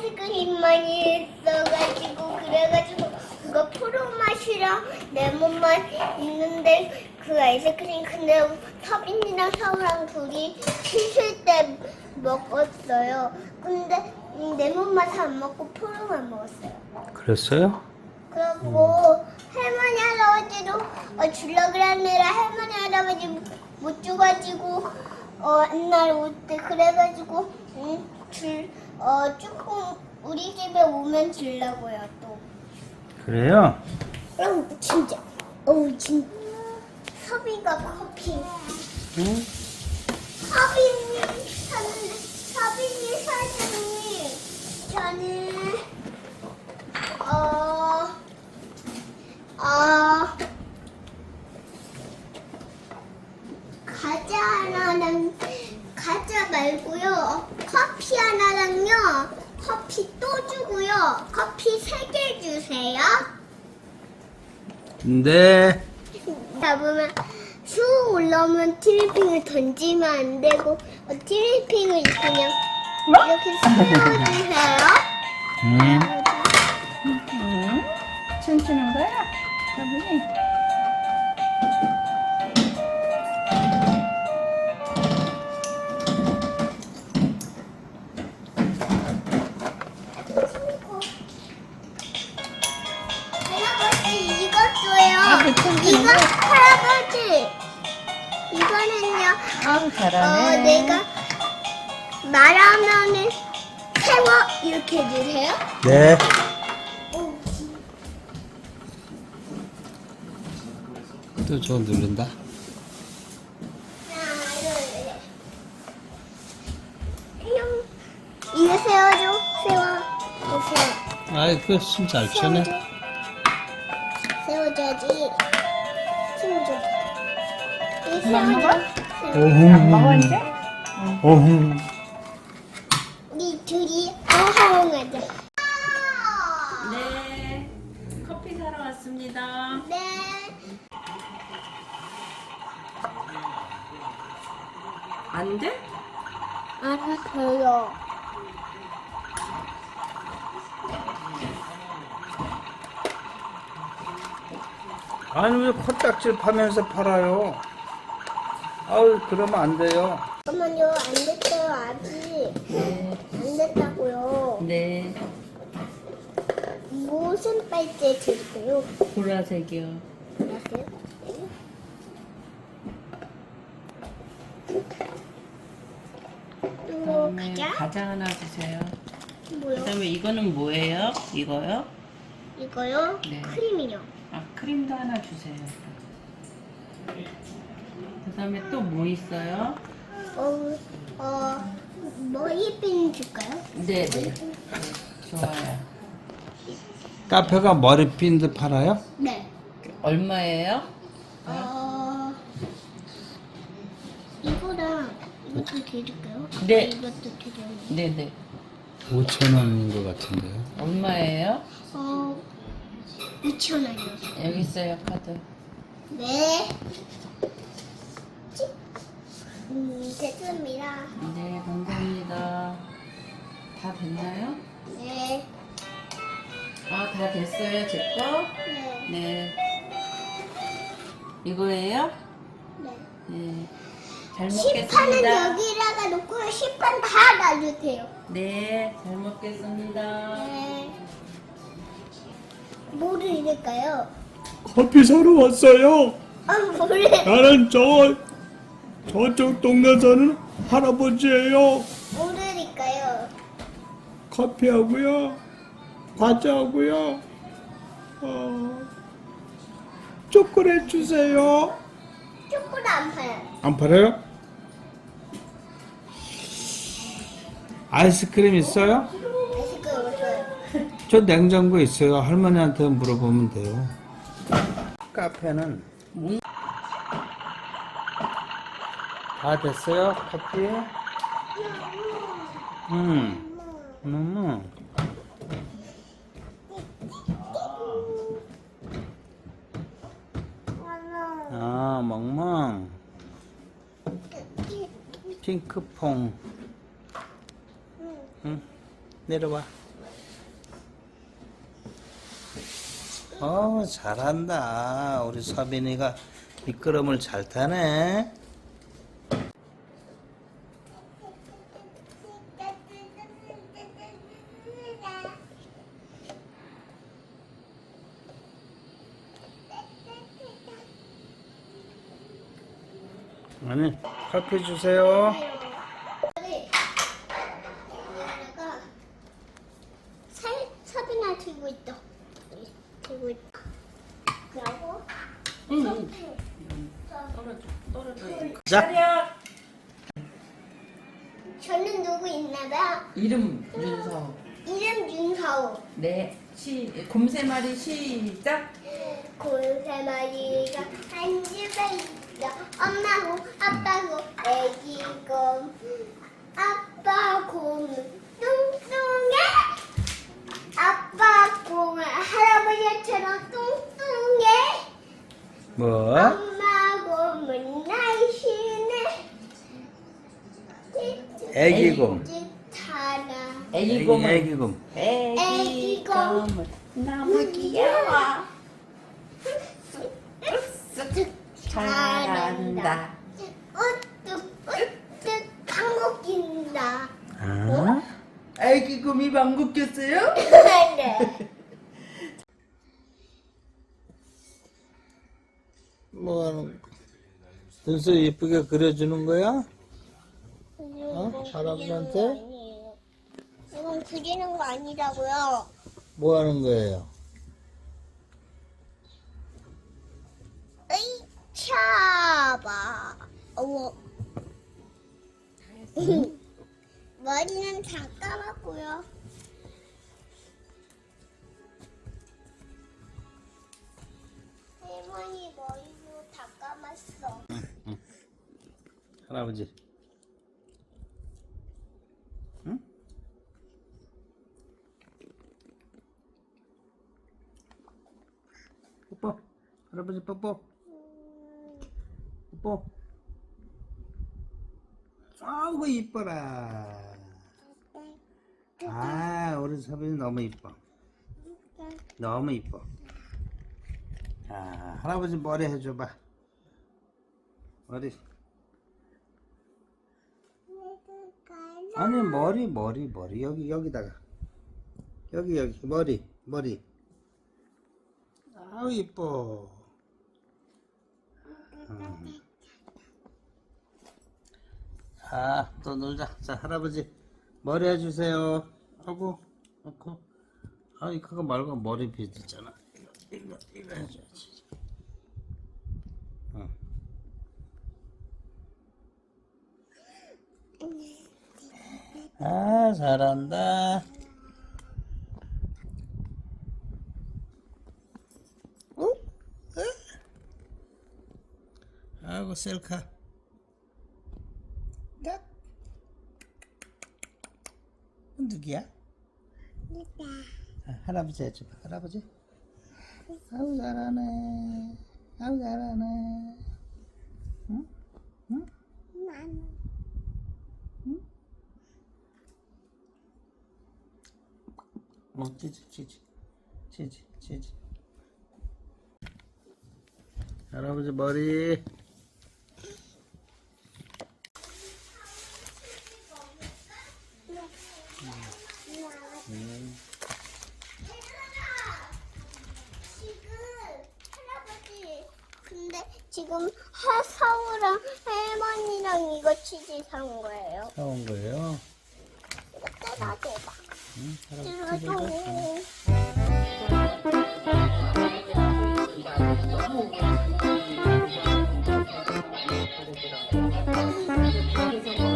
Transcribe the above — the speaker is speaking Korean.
아이스크림만이 있어가지고 그래가지고 그거 프로 맛이랑 레몬 맛 있는데 그 아이스크림 근데 서빈이랑 서우랑 둘이 씻을 때 먹었어요. 근데 음, 레몬 맛 안 먹고 프로만 먹었어요. 그랬어요? 그리고 할머니 할아버지도 어, 주려 그랬느라 할머니 할아버지 못 줘가지고 어, 옛날 올 때 그래가지고 음, 줄, 어, 조금 우리 집에 오면 주려고요 또. 그래요? 그럼 진짜 어우 진 서비가 커피 응? 서빈이 저는 서빈이 사장님 저는 어, 어, 과자 하나랑 과자 말고요 커피 하나랑요 커피 또 주고요 커피 세 개 주세요. 네. 잡으면 쑥 올라오면 트리핑을 던지면 안 되고 어, 트리핑을 그냥 이렇게 세워주세요. 음. 응? 춤추는 거야? 서빈이? 할아버지 이것 줘요. 아, 이거 거? 할아버지 이거는요. 아우 어 잘하네. 내가 말하면은 세워 이렇게 해주세요. 네. 또 저거 누른다. 아이, 그숨 잘 추네. 세워줘. 세워줘야지. 세워줘. 이거 안 먹어? 세워줘. 안 먹어 이제? 어흥. 우리 둘이 어허하자. 네. 커피 사러 왔습니다. 네. 안 돼? 알았어요. 아니, 왜 코딱지를 파면서 팔아요? 아우, 그러면 안 돼요. 잠깐만요. 안 됐어요. 아직. 안 됐다고요. 네. 무슨 빨대 드릴까요? 보라색이요. 안녕하세요. 이거 그다음에 가자. 과자 하나 주세요. 뭐요? 그다음에 이거는 뭐예요? 이거요? 이거요? 네. 크림이요. 아 크림도 하나 주세요. 그다음에 또 뭐 있어요? 어, 어, 머리핀 줄까요? 네, 네. 네, 좋아요. 카페가 머리핀도 팔아요? 네. 얼마예요? 어, 이거랑 이것도 드릴까요? 네. 이것도 드려요. 네, 네. 5천 원인 것 같은데요. 얼마예요? 어, 2,000원이요. 여기 있어요 카드. 네. 찍. 음, 됐습니다. 네, 감사합니다. 다 됐나요? 네. 아, 다 됐어요, 제 거? 네. 네. 이거예요? 네. 네. 잘 먹겠습니다. 여기다가 놓고 시판 다 놔주세요. 네, 잘 먹겠습니다. 네. 뭐를 읽을까요? 커피 사러 왔어요. 아, 뭐래? 나는 저, 저쪽 동네 사는 할아버지예요. 뭐를 읽까요? 커피하고요. 과자하고요. 어, 초콜릿 주세요. 초콜릿 안 팔아요. 안 팔아요? 아이스크림 있어요? 저 냉장고에 있어요. 할머니한테 물어보면 돼요. 카페는 다 됐어요? 커피? 음, 음. 아, 멍멍. 핑크퐁. 응, 내려와. 어, 잘한다. 우리 서빈이가 미끄럼을 잘 타네. 아니, 커피 주세요. 삽이나 들고 있다. 그리고 응. 떨어져. 떨어져. 자. 저는 누구 있나봐. 이름 윤서. 이름 윤서우. 네. 시 곰세 마리 시작. 곰세 마리가 한 집에 있어. 엄마고 아빠고 애기 곰. 아빠 곰은 뚱뚱해. 아빠 곰은 할아버지처럼 뚱뚱해. 뭐? 엄마 곰은 날씬해. 애기곰. 애기곰은 애기곰. 애기곰은 너무 귀여워. 잘한다. 우뚝 우뚝 한국 낀다. 아? 애기곰이 방귀 꼈어요? 네. 뭐 하는 눈썹 예쁘게 그려주는 거야? 어? 할아버지한테? 이건 그리는 거 아니라고요. 뭐 하는 거예요? 에이 차봐. 어머. 머리는 다 감았고요. 할머니 머리도 다 감았어. 할아버지. 응? 뽀뽀. 할아버지 뽀뽀. 뽀뽀. 아이고 이뻐라. 아 우리 서빈이 너무 이뻐. 너무 이뻐. 자 할아버지 머리 해줘봐. 머리. 아니 머리 머리 머리 여기 여기다가 여기 여기 머리 머리 아우 이뻐 음. 아또 놀자 자 할아버지 머리 해주세요 하고 놓고 아니 그거 말고 머리 빗었잖아 이거 이거 이거 해줘야지 응. 아 잘한다 어? 어? 아이고 셀카 누구야? 아, 할아버지 해줘봐 할아버지 아우 잘하네 아우 잘하네 응? 응? 어, 치지, 치지, 치지, 치지. 할아버지 머리. 음. 지금 할아버지 근데 지금 하 사우랑 할머니랑 이거 치즈 산 거예요. 사온 거예요. 이거 뜯어줘봐. 응, 할아버지 뜯어줘. 그래서